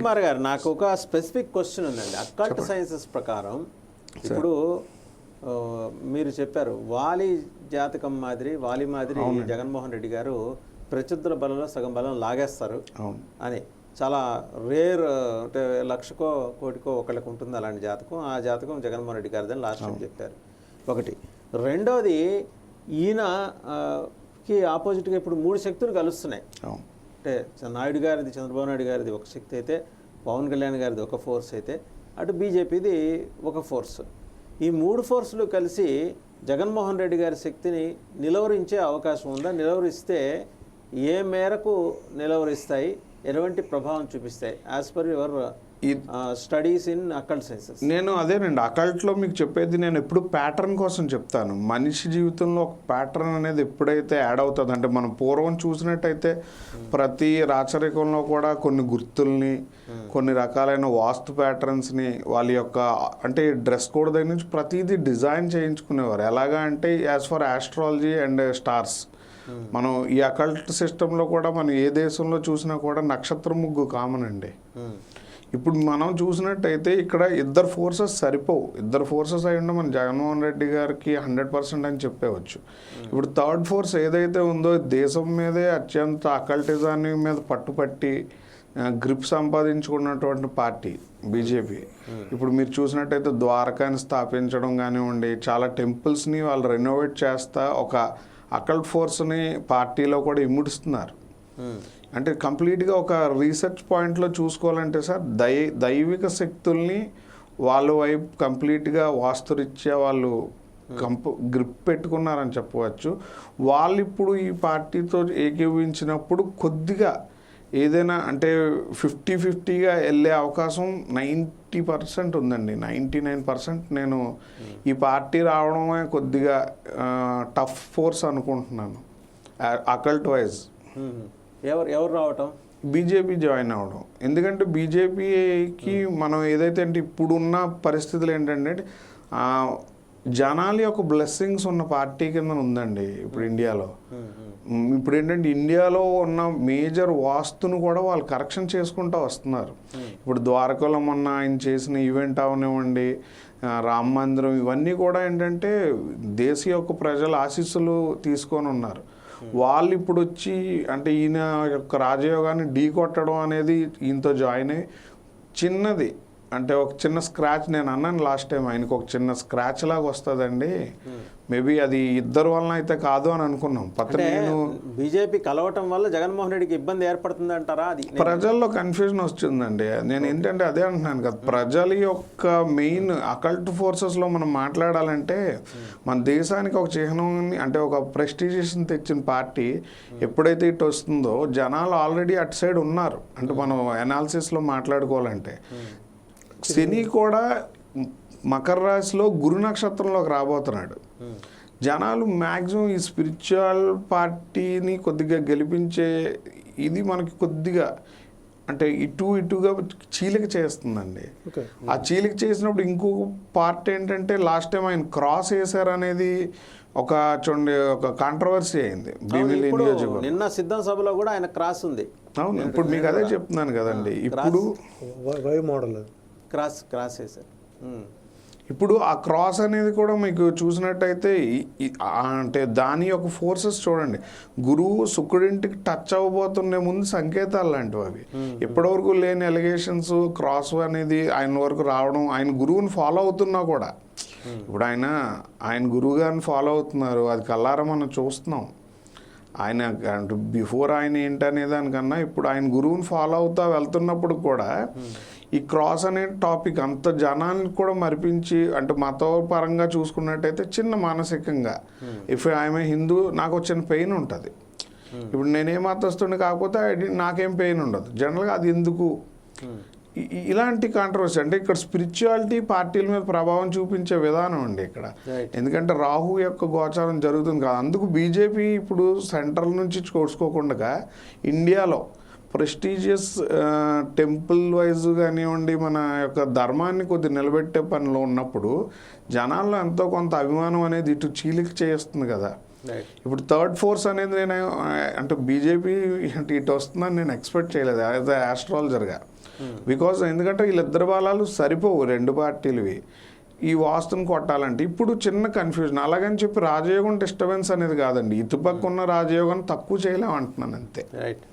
కుమార్ గారు నాకు ఒక స్పెసిఫిక్ క్వశ్చన్ ఉందండి. అక్కల్ట్ సైన్సెస్ ప్రకారం ఇప్పుడు మీరు చెప్పారు వాలి జాతకం మాదిరి వాలి మాదిరి జగన్మోహన్ రెడ్డి గారు ప్రత్యర్థుల బలంలో సగం బలం లాగేస్తారు అని. చాలా రేర్ అంటే లక్షకో కోటికో ఒకళ్ళకి ఉంటుంది అలాంటి జాతకం. ఆ జాతకం జగన్మోహన్ రెడ్డి గారిదని లాస్ట్ టైం చెప్పారు. ఒకటి. రెండోది ఈయన ఆ, కి ఆపోజిట్గా ఇప్పుడు మూడు శక్తులు కలుస్తున్నాయి. అంటే నాయుడు గారిది చంద్రబాబు నాయుడు గారిది ఒక శక్తి అయితే పవన్ కళ్యాణ్ గారిది ఒక ఫోర్స్ అయితే అటు బీజేపీది ఒక ఫోర్స్. ఈ మూడు ఫోర్సులు కలిసి జగన్మోహన్ రెడ్డి గారి శక్తిని నిలవరించే అవకాశం ఉందా? నిలవరిస్తే ఏ మేరకు నిలవరిస్తాయి? ఎటువంటి ప్రభావం చూపిస్తాయి? As per your studies in occult sciences నేను అదేనండి అకల్ట్లో మీకు చెప్పేది నేను ఎప్పుడు ప్యాటర్న్ కోసం చెప్తాను. మనిషి జీవితంలో ఒక ప్యాటర్న్ అనేది ఎప్పుడైతే యాడ్ అవుతుంది అంటే మనం పూర్వం చూసినట్టయితే ప్రతి రాచరికంలో కూడా కొన్ని గుర్తుల్ని కొన్ని రకాలైన వాస్తు ప్యాటర్న్స్ని వాళ్ళ యొక్క అంటే డ్రెస్ కోడ్ దగ్గర నుంచి ప్రతిదీ డిజైన్ చేయించుకునేవారు. ఎలాగా అంటే as far astrology and stars మనం ఈ అకల్ట్ సిస్టంలో కూడా మనం ఏ దేశంలో చూసినా కూడా నక్షత్ర ముగ్గు కామన్ అండి. ఇప్పుడు మనం చూసినట్టయితే ఇక్కడ ఇద్దరు ఫోర్సెస్ సరిపోవు. ఇద్దరు ఫోర్సెస్ అయి ఉంటే మన జగన్మోహన్ రెడ్డి గారికి హండ్రెడ్ పర్సెంట్ అని చెప్పేవచ్చు. ఇప్పుడు థర్డ్ ఫోర్స్ ఏదైతే ఉందో దేశం మీదే అత్యంత అకల్టిజాన్ని మీద పట్టుపట్టి గ్రిప్ సంపాదించుకున్నటువంటి పార్టీ బీజేపీ. ఇప్పుడు మీరు చూసినట్టయితే ద్వారకాని స్థాపించడం కానివ్వండి చాలా టెంపుల్స్ని వాళ్ళు రెనోవేట్ చేస్తా ఒక అకల్ట్ ఫోర్స్ని పార్టీలో కూడా ఇముడుస్తున్నారు. అంటే కంప్లీట్గా ఒక రీసెర్చ్ పాయింట్లో చూసుకోవాలంటే సార్ దై దైవిక శక్తుల్ని వాళ్ళ వైపు కంప్లీట్గా వాస్తురీత్యా వాళ్ళు కంప గ్రిప్ పెట్టుకున్నారని చెప్పవచ్చు. వాళ్ళు ఇప్పుడు ఈ పార్టీతో ఏకీభవించినప్పుడు కొద్దిగా ఏదైనా అంటే ఫిఫ్టీ ఫిఫ్టీగా వెళ్ళే అవకాశం నైంటీ పర్సెంట్ ఉందండి. నైంటీ నైన్ పర్సెంట్ నేను ఈ పార్టీ రావడమే కొద్దిగా టఫ్ ఫోర్స్ అనుకుంటున్నాను. Occult wise. ఎవరు ఎవరు రావటం? బీజేపీ జాయిన్ అవ్వడం. ఎందుకంటే బీజేపీకి మనం ఏదైతే అంటే ఇప్పుడున్న పరిస్థితులు ఏంటంటే జనాల యొక్క బ్లెస్సింగ్స్ ఉన్న పార్టీ కింద ఉందండి ఇప్పుడు ఇండియాలో. ఇప్పుడు ఏంటంటే ఇండియాలో ఉన్న మేజర్ వాస్తును కూడా వాళ్ళు కరెక్షన్ చేసుకుంటూ వస్తున్నారు. ఇప్పుడు ద్వారకలో మొన్న ఆయన చేసిన ఈవెంట్ అవనివ్వండి రామ మందిరం ఇవన్నీ కూడా ఏంటంటే దేశ యొక్క ప్రజల ఆశీస్సులు తీసుకొని ఉన్నారు. Hmm. వాళ్ళు ఇప్పుడు వచ్చి అంటే ఈయన యొక్క రాజయోగాన్ని ఢీ కొట్టడం అనేది ఈయనతో జాయిన్ అయ్యి చిన్నది. అంటే ఒక చిన్న స్క్రాచ్ నేను అన్నాను లాస్ట్ టైం ఆయనకు ఒక చిన్న స్క్రాచ్ లాగా వస్తుందండి. మేబీ అది ఇద్దరు వలన అయితే కాదు అని అనుకున్నాం. పత్ర అంటే నేను బీజేపీ కలవటం వల్ల జగన్మోహన్ రెడ్డికి ఇబ్బంది ఏర్పడుతుంది అంటారా అది ప్రజల్లో కన్ఫ్యూజన్ వచ్చిందండి నేను ఏంటంటే అదే అంటున్నాను కదా ప్రజల యొక్క మెయిన్ అకల్ట్ ఫోర్సెస్లో మనం మాట్లాడాలంటే మన దేశానికి ఒక చిహ్నం అంటే ఒక ప్రెస్టీజియస్ని తెచ్చిన పార్టీ ఎప్పుడైతే ఇటు వస్తుందో జనాలు ఆల్రెడీ అటు సైడ్ ఉన్నారు. అంటే మనం అనాలిసిస్లో మాట్లాడుకోవాలంటే. శని కూడా మకర రాశిలో గురు నక్షత్రంలోకి రాబోతున్నాడు. జనాలు మ్యాక్సిమం ఈ స్పిరిచువల్ పార్టీని కొద్దిగా గెలిపించే ఇది మనకి కొద్దిగా అంటే ఇటు ఇటుగా చీలిక చేస్తుందండి. ఆ చీలిక చేసినప్పుడు ఇంకొక పార్ట్ ఏంటంటే లాస్ట్ టైం ఆయన క్రాస్ అనేది ఒక చూడండి ఒక కాంట్రవర్సీ అయింది. భీమిలి ఇప్పుడు నియోజకవర్గం. నిన్న సిద్ధం సభలో కూడా ఆయన క్రాస్ ఉంది. అవును ఇప్పుడు మీకు అదే చెప్తున్నాను కదండి. ఇప్పుడు వై- మోడల్ క్రాస్ క్రాస్ వేశారు ఉమ్. ఇప్పుడు ఆ క్రాస్ అనేది కూడా మీకు చూసినట్టయితే అంటే దాని యొక్క ఫోర్సెస్ చూడండి. గురువు శుక్రుడింటికి టచ్ అవ్వబోతుండే ముందు సంకేతాలు లాంటివి అవి. ఇప్పటివరకు లేని ఎలిగేషన్స్ క్రాస్ అనేది ఆయన వరకు రావడం ఆయన గురువుని ఫాలో అవుతున్నా కూడా. ఇప్పుడు ఆయన ఆయన గురువు గారిని ఫాలో అవుతున్నారు. అది కల్లారా మనం చూస్తున్నాం. ఆయన అంటే బిఫోర్ ఆయన ఏంటనే దానికన్నా ఇప్పుడు ఆయన గురువుని ఫాలో అవుతా వెళ్తున్నప్పుడు కూడా ఈ క్రాస్ అనే టాపిక్ అంత జనాన్ని కూడా మరిపించి అంటే మతపరంగా చూసుకున్నట్టయితే చిన్న మానసికంగా. ఇఫ్ ఐఎమ్ హిందూ నాకు చిన్న పెయిన్ ఉంటుంది. ఇప్పుడు నేనేం మతస్తుండే కాకపోతే నాకేం పెయిన్ ఉండదు. జనరల్గా అది ఎందుకు? ఇ- ఇలాంటి కాంట్రవర్సీ అంటే ఇక్కడ స్పిరిచువాలిటీ పార్టీల మీద ప్రభావం చూపించే విధానం అండి ఇక్కడ. ఎందుకంటే రాహు యొక్క గోచారం జరుగుతుంది కదా. అందుకు బీజేపీ ఇప్పుడు సెంట్రల్ నుంచి చూసుకోకుండా ఇండియాలో ప్రెస్టీజియస్ టెంపుల్ వైజ్ కానివ్వండి మన యొక్క ధర్మాన్ని కొద్ది నిలబెట్టే పనిలో ఉన్నప్పుడు జనాల్లో ఎంతో కొంత అభిమానం అనేది ఇటు చీలిక చేస్తుంది కదా. ఇప్పుడు థర్డ్ ఫోర్స్ అనేది నేను అంటే బీజేపీ అంటే ఇటు వస్తుందని నేను ఎక్స్పెక్ట్ చేయలేదు యాజ్ ఆస్ట్రాలజర్గా బికాజ్ ఎందుకంటే వీళ్ళిద్దరు బలాలు సరిపోవు రెండు పార్టీలవి. ఈ వాస్తుని కొట్టాలంటే ఇప్పుడు చిన్న కన్ఫ్యూజన్ అలాగని చెప్పి రాజయోగం డిస్టర్బెన్స్ అనేది కాదండి. ఇటుపక్క ఉన్న రాజయోగం తక్కువ చేయలేం అంటున్నాను అంతే. రైట్